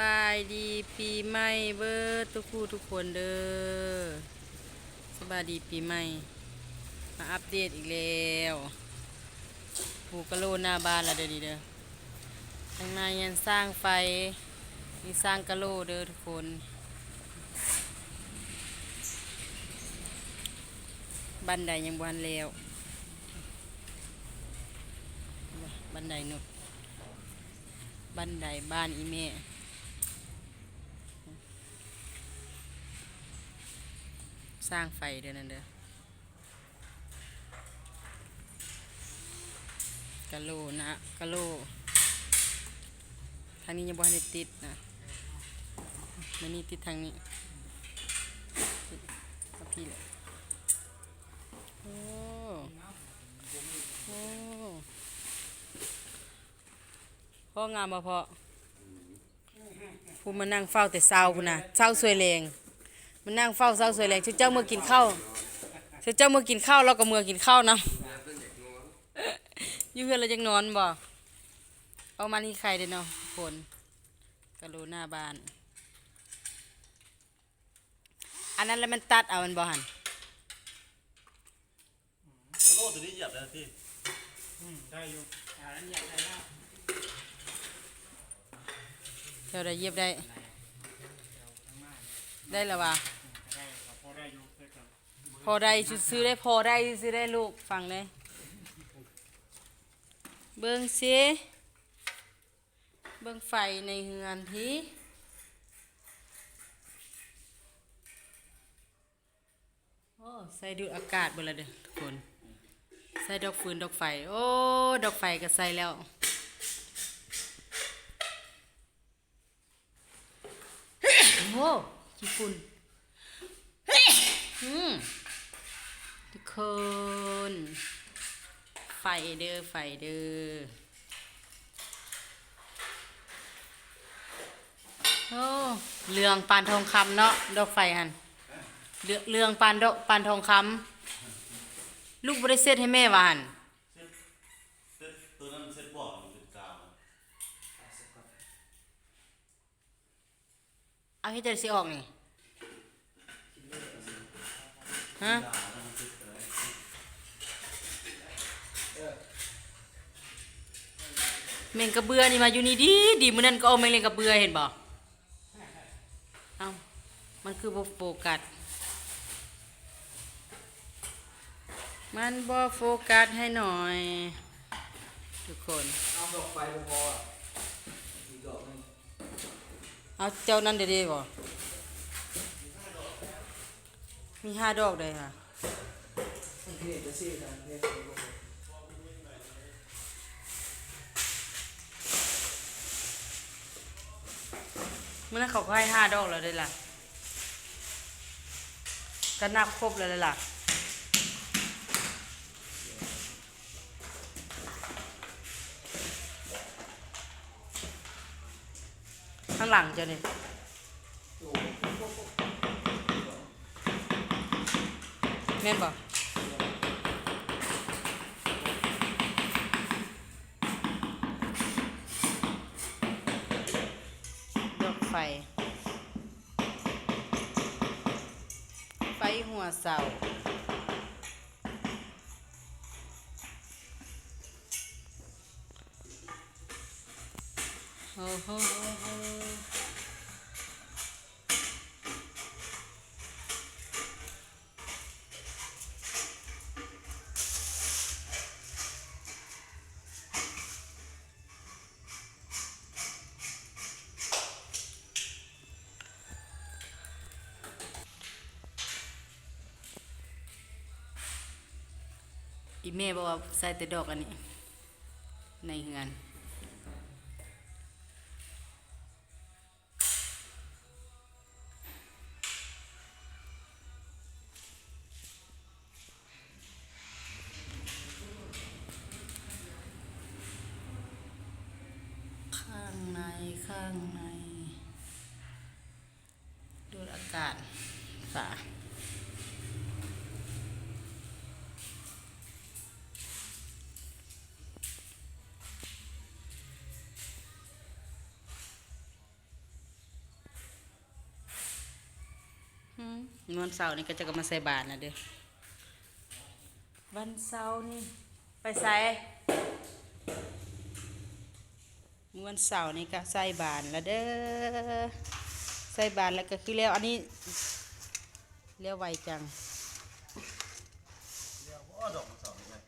บายดีปีใหม่เบิร์ทุกคู่ทุกคนเด้อสบายดีปีใหม่ มาอัปเดตอีกแล้วปูกระโลหน้าบ้านล้วเด้อดีเด้อทางในยันสร้างไฟมีสร้างกระโลเด้อทุกคนบันไดยังบานแล้วบันไดนุดบันไดบ้านอีเม่ สร้างไฟเด้อนั่นเด้อกะโลนะกะโลทางนี้ยังบ่ได้ติดนะมันนี่ติดทางนี้ติดกับพี่เลยโอ้โอ้พ่องามบ่พอผู้มานั่งเฝ้าแต่เช้าพุ่นะเช้าสวยแรง มันนั่งเฝ้าเช้าสวยแรงชื่อเจ้าเมื่อกินข้าวชื่อเจ้าเมื่อกินข้าวเราก็เมื่อกินข้าวนะอยู่เฮือนเราจังนอนบ่เอามานี่ใครเด้อเนาะทุกคนกะโหลหน้าบ้าน อันนั้นแล้วมันตัดเอามันบ่หันโลดตัวนี้เหยียบแล้วที่อืมได้อยู่อ่าแล้วอยากได้แล้วเท่าไรเย็บได้ทั้งมากได้แล้ววะ ได้ก็พอได้อยู่ได้ครับ พอได้ซื้อได้พอได้ซื้อได้ลูกฟังได้เบิ่งสิเบิ่งไฟในเฮือนทีโอ้ใส่ดูอากาศเบ่ละเด้อทุกคน ใส่ดอกฟืนดอกไฟ โอ้ ดอกไฟก็ใส่แล้วโอ้ญี่ปุ่นอืมทุก คนไฟเด้อไฟเด้อโอ้เรืองปานทองคำเนาะดอกไฟหันเรืองเรืองปานดอกปานทองคำลูกบริเซตให้แม่วาหันเซ็ตตัวนั้นเซ็ตบอร์ดมันเป็นกาวเอาให้เจอสิออกนี่ฮะ แมงกระเบือนี่มาอยู่นี่ดีดีมื้อนั้นก็เอาแมงเลงกระเบือเห็นบ่เอ้ามันคือบ่โฟกัสมันบ่โฟกัสให้หน่อย ทุกคน เอาดอกไฟพออะอีกดอกหนึงเอาเจ้านั่นเด้ๆบ่มีห้าดอกเลยค่ะ นี่จะซื้อกันเนี่ย เมื่อนั้นเขาก็ให้ห้าดอกแล้วได้ล่ะก็นับครบแล้วได้ล่ะข้างหลังเจ้านี่แม่นบ่ดอก ไฟไฟหัวเสาโอ้โห อีเม่บอกว่าใส่แต่ดอกอันนี้ ในเฮือนข้างในข้างใน วลเสาร์นี่ก็จะก็มาใส่บาทนะเด้อวันเสาร์นี่ไปใส่มวนเสาร์นี่ก็ใส่บานแล้วเด้อใส่บานแล้วก็คือแล้วอันนี้เลี้ยวไวจังเดี๋ยวว่าดอกมันสองเลย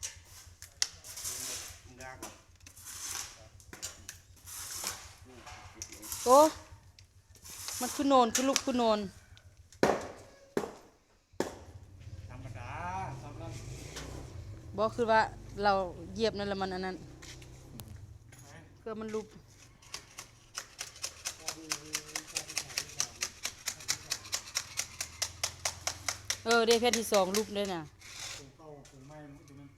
งากว่ะโอ้มันคือโนนคือลูกคือโนน ธรรมดาสำหรับ บอกคือว่าเราเหยียบนั่นแหละมันอันนั้นเพื่อมันลุบเออได้แพทย์ที่สองลุบด้วยน่ะปลูกเต้าปลูกไม้มันอยู่มัน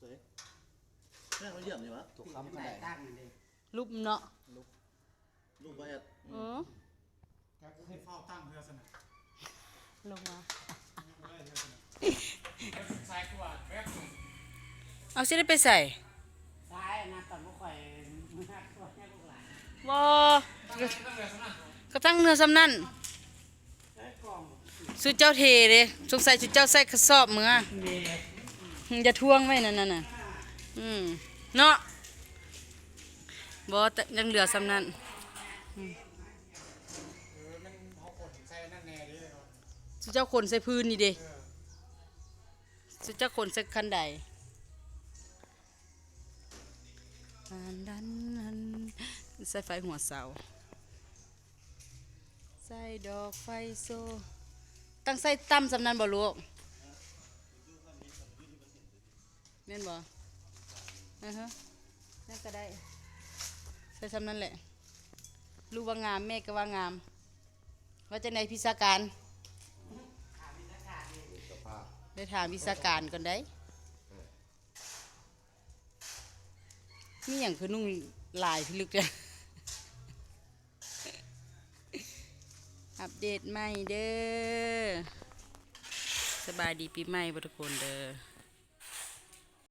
สวยแม่เขาเยี่ยมอยู่วะถูกคำขนาดลุบเนาะลูกไปอะเออก็ให้เฝ้าตั้งเพื่อสนะลงมาไม่ได้เพื่อสนะใส่กว่าแป๊บ เอาสิได้ไปใส่ซ้ายนะตอนพวกข่อยมือหักตัวแม่ลูกหลานบ่ก็ตั้งเนื้อสำนั่นใช้กล่องสุดเจ้าเทเด้สงสัยสุดเจ้าใส่กระสอบมือเมหึอย่าทวงไว้นั่นน่ะน่ะอืมเนาะบ่แต่ยังเหลือสำนั่นเออมันเขากดใส่นั่นแน่ดิครับสุดเจ้าคนใส่พื้นนี่เด้เออสุดเจ้าคนใส่คันใด อันดันอันใส่ไฟหัวเสา ใส่ดอกไฟโซ ตั้งใส่ตั้มสำนันบ่ลูกแม่นบ่อือฮะนั่นก็ได้ ใส่สำนันแหละ ลูกว่างาม แม่ก็ว่างาม ว่าจะในพิศาการ ได้ถามวิชาการก่อนได้ มีอย่างคือนุ่งลายพิลึกจ้ะอัปเดตใหม่เด้อ สบายดีปีใหม่บ่ทุกคนเด้อ